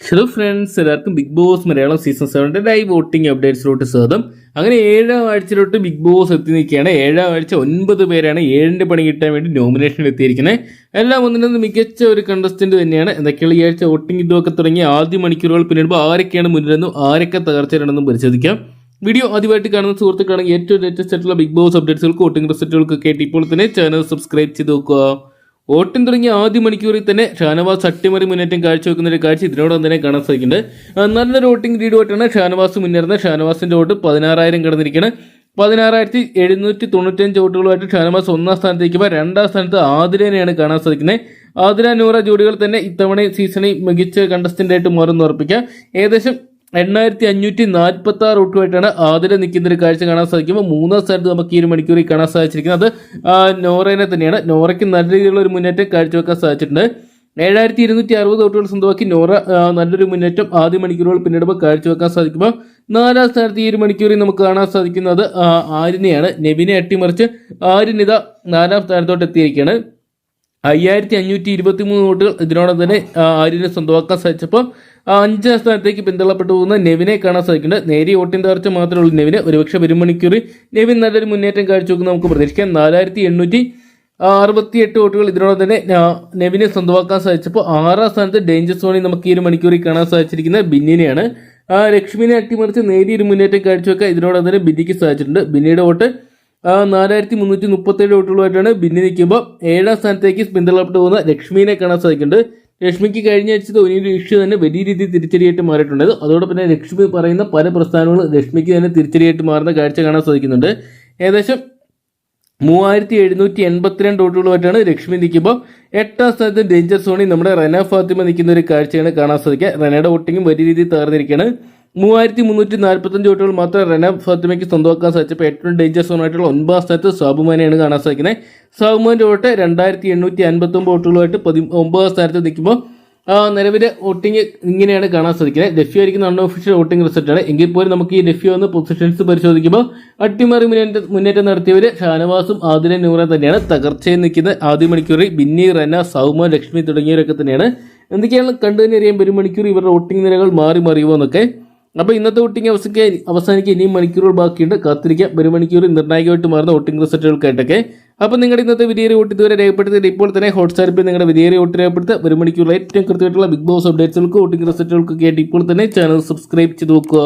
Hello friends എല്ലാവർക്കും big boss Malayalam season സെവന്റെ live voting അപ്ഡേറ്റ്സിലോട്ട് സ്വാഗതം. അങ്ങനെ ഏഴാം ആഴ്ചയിലോട്ട് ബിഗ് ബോസ് എത്തി നിൽക്കുകയാണ്. ഏഴാം ആഴ്ച ഒൻപത് പേരാണ് ഏഴിന്റെ പണി കിട്ടാൻ വേണ്ടി നോമിനേഷനിൽ എത്തിയിരിക്കുന്നത്. എല്ലാം ഒന്നിനൊന്ന് മികച്ച ഒരു കണ്ടസ്റ്റന്റ് തന്നെയാണ്. എന്തൊക്കെയാണ് ഈ ആഴ്ച വോട്ടിംഗ് ഇതൊക്കെ തുടങ്ങി ആദ്യ മണിക്കൂറുകൾ പിന്നിടുമ്പോൾ ആരൊക്കെയാണ് മുന്നിലെന്നും ആരൊക്കെ തകർച്ചയിലാണെന്നും പരിശോധിക്കാം. വീഡിയോ ആദ്യമായിട്ട് കാണുന്ന സുഹൃത്തുക്കളാണെങ്കിൽ ഏറ്റവും ലേറ്റസ്റ്റ് ആയിട്ടുള്ള ബിഗ് ബോസ് അപ്ഡേറ്റ്സുകൾക്ക് വോട്ടിംഗ് റിസൾട്ടുകൾക്കൊക്കെ ഇപ്പോൾ തന്നെ ചാനൽ സബ്സ്ക്രൈബ് ചെയ്ത് നോക്കുക. വോട്ടിംഗ് തുടങ്ങിയ ആദ്യ മണിക്കൂറിൽ തന്നെ ഷാനവാസ് അട്ടിമറി മുന്നേറ്റം കാഴ്ചവെക്കുന്ന ഒരു കാഴ്ച ഇതിനോടൊപ്പം തന്നെ കാണാൻ സാധിക്കുന്നുണ്ട്. നല്ല നല്ലൊരു വോട്ടിംഗ് ലീഡുമായിട്ടാണ് ഷാനവാസ് മുന്നേറുന്നത്. ഷാനവാസിന്റെ വോട്ട് പതിനാറായിരം കടന്നിരിക്കുകയാണ്. പതിനാറായിരത്തി എഴുന്നൂറ്റി തൊണ്ണൂറ്റഞ്ച് വോട്ടുകളുമായിട്ട് ഷാനവാസ് ഒന്നാം സ്ഥാനത്തേക്ക് രണ്ടാം സ്ഥാനത്ത് ആതിരേനെയാണ് കാണാൻ സാധിക്കുന്നത്. ആതിര നൂറ ജോഡികൾ തന്നെ ഇത്തവണ സീസണിൽ മികച്ച കണ്ടസ്റ്റന്റ് ആയിട്ട് മാറുമെന്ന് ഉറപ്പിക്കാം ഏകദേശം എണ്ണായിരത്തി അഞ്ഞൂറ്റി നാൽപ്പത്തി ആറ് വോട്ടുമായിട്ടാണ് ആതിര നിൽക്കുന്ന ഒരു കാഴ്ച കാണാൻ സാധിക്കുമ്പോൾ മൂന്നാം സ്ഥാനത്ത് നമുക്ക് ഈ ഒരു മണിക്കൂറിൽ കാണാൻ സാധിച്ചിരിക്കുന്നത്. നോറേനെ തന്നെയാണ്. നോറയ്ക്ക് നല്ല രീതിയിലുള്ള ഒരു മുന്നേറ്റം കാഴ്ചവെക്കാൻ സാധിച്ചിട്ടുണ്ട്. ഏഴായിരത്തി ഇരുന്നൂറ്റി അറുപത് തൊട്ടുകൾ സ്വന്തമാക്കി നോറ നല്ലൊരു മുന്നേറ്റം ആദ്യ മണിക്കൂറുകൾ പിന്നിടുമ്പോൾ കാഴ്ചവെക്കാൻ സാധിക്കുമ്പോൾ നാലാം സ്ഥാനത്ത് ഈ ഒരു മണിക്കൂറിൽ നമുക്ക് കാണാൻ സാധിക്കുന്നത് ആരിനെയാണ് നെവിനെ അട്ടിമറിച്ച് ആര്യനിത നാലാം സ്ഥാനത്തോട്ട് എത്തിയിരിക്കുകയാണ്. അയ്യായിരത്തി അഞ്ഞൂറ്റി ഇരുപത്തി മൂന്ന് വോട്ടുകൾ ഇതിനോടൊപ്പം തന്നെ ആരിനെ സ്വന്തമാക്കാൻ സാധിച്ചപ്പോൾ അഞ്ചാം സ്ഥാനത്തേക്ക് പിന്തള്ളപ്പെട്ടു പോകുന്ന നെവിനെ കാണാൻ സാധിക്കുന്നുണ്ട്. നേരിയ ഓട്ടിൻ തകർച്ച മാത്രമേ ഉള്ളൂ നെവിന്. ഒരുപക്ഷെ വരും നെവിൻ നല്ലൊരു മുന്നേറ്റം കാഴ്ചവെക്കുന്ന നമുക്ക് പ്രതീക്ഷിക്കാം. നാലായിരത്തി എണ്ണൂറ്റി അറുപത്തി എട്ട് വോട്ടുകൾ ഇതിനോടൊപ്പം തന്നെ നെവിനെ സ്വന്തമാക്കാൻ സാധിച്ചപ്പോൾ ആറാം സ്ഥാനത്ത് ഡേഞ്ചർ സോണിൽ നമുക്ക് ഈ ഒരു മണിക്കൂറിൽ കാണാൻ സാധിച്ചിരിക്കുന്ന ബിന്നിനെയാണ്. ലക്ഷ്മിനെ അട്ടിമറിച്ച് നേരിയൊരു മുന്നേറ്റം കാഴ്ചവെക്കാൻ ഇതിനോടൊപ്പം തന്നെ ബിന്നിക്ക് സാധിച്ചിട്ടുണ്ട്. ബിന്നിയുടെ വോട്ട് നാലായിരത്തി മുന്നൂറ്റി മുപ്പത്തേഴ് വോട്ടുകളുമായിട്ടാണ് ബിന്നി നിൽക്കുമ്പോൾ ഏഴാം സ്ഥാനത്തേക്ക് പിന്തള്ളപ്പെട്ടു പോകുന്ന ലക്ഷ്മിനെ കാണാൻ സാധിക്കുന്നുണ്ട്. ലക്ഷ്മിക്ക് കഴിഞ്ഞ ആഴ്ച ഒരു ഇഷ്യൂ തന്നെ വലിയ രീതിയിൽ തിരിച്ചടിയായിട്ട് മാറിയിട്ടുണ്ട്. അതോടൊപ്പം തന്നെ ലക്ഷ്മി പറയുന്ന പല പ്രസ്ഥാനങ്ങളും ലക്ഷ്മിക്ക് തന്നെ തിരിച്ചടിയായിട്ട് മാറുന്ന കാഴ്ച കാണാൻ സാധിക്കുന്നുണ്ട്. ഏകദേശം മൂവായിരത്തി എഴുന്നൂറ്റി എൺപത്തിരണ്ട് വോട്ടുകളുമായിട്ടാണ് ലക്ഷ്മി നിൽക്കുമ്പോൾ എട്ടാം സ്ഥാനത്ത് ഡേഞ്ചർ സോണി നമ്മുടെ റെന ഫാത്തിമ നിൽക്കുന്ന ഒരു കാഴ്ചയാണ് കാണാൻ സാധിക്കുക. റെനയുടെ വോട്ടിങ്ങും വലിയ രീതിയിൽ തകർന്നിരിക്കുകയാണ്. മൂവായിരത്തി മുന്നൂറ്റി നാൽപ്പത്തഞ്ച് വോട്ടുകൾ മാത്രം റെന ഫാത്തിമയ്ക്ക് സ്വന്തമാക്കാൻ സാധിച്ചപ്പോൾ ഏറ്റവും ഡേഞ്ചർ സോണായിട്ടുള്ള ഒൻപതാം സ്ഥാനത്ത് സാബുമാനെയാണ് കാണാൻ സാധിക്കുന്നത്. സാബുമാന്റെ വോട്ട് രണ്ടായിരത്തി എണ്ണൂറ്റി അൻപത്തൊമ്പത് വോട്ടുകളുമായിട്ട് പതി ഒമ്പതാം സ്ഥാനത്ത് നിൽക്കുമ്പോൾ നിലവിലെ വോട്ടിംഗ് ഇങ്ങനെയാണ് കാണാൻ സാധിക്കുന്നത്. ലഫ്യു ആയിരിക്കുന്ന വോട്ടിംഗ് റിസൾട്ടാണ്. എങ്കിൽ പോലും നമുക്ക് ഈ ലഫ്യു വന്ന് പൊസിഷൻസ് പരിശോധിക്കുമ്പോൾ അട്ടിമറി മുന്നേറ്റം മുന്നേറ്റം നടത്തിയവർ ഷാനവാസും ആദില നൂറ തന്നെയാണ്. തകർച്ചയിൽ നിൽക്കുന്ന ആദ്യ മണിക്കൂറിൽ ബിന്നി റന സൗമ ലക്ഷ്മി തുടങ്ങിയവരൊക്കെ തന്നെയാണ്. എന്തൊക്കെയാണ് കണ്ടുതന്നെ അറിയാം. ഒരു മണിക്കൂർ ഇവരുടെ വോട്ടിംഗ് നിലകൾ മാറി മറിയുമോ എന്നൊക്കെ. അപ്പോൾ ഇന്നത്തെ വോട്ടിംഗ് അവസാനിക്കാൻ അവസാനിക്കാൻ ഇനിയും മണിക്കൂറുകൾ ബാക്കിയുണ്ട്. കാത്തിരിക്കാം. ഒരു മണിക്കൂർ നിർണായകമായിട്ട് മാറുന്ന വോട്ടിംഗ് റിസൾട്ടുകൾക്കായിട്ടൊക്കെ. അപ്പോൾ നിങ്ങളുടെ ഇന്നത്തെ വിധിയേറിയ വോട്ട് ഇതുവരെ രേഖപ്പെടുത്തിയിട്ട് ഇപ്പോൾ തന്നെ ഹോട്ട്സ്റ്റാറിൽ നിങ്ങളുടെ വിധിയേറിയ വോട്ട് രേഖപ്പെടുത്തുക. ഒരു മണിക്കൂറിൽ ഏറ്റവും കൃത്യമായിട്ടുള്ള ബിഗ് ബോസ് അപ്ഡേറ്റ്സുകൾക്ക് വോട്ടിംഗ് റിസൾട്ടുകൾക്കൊക്കെ ആയിട്ട് ഇപ്പോൾ തന്നെ ചാനൽ സബ്സ്ക്രൈബ് ചെയ്ത് നോക്കുക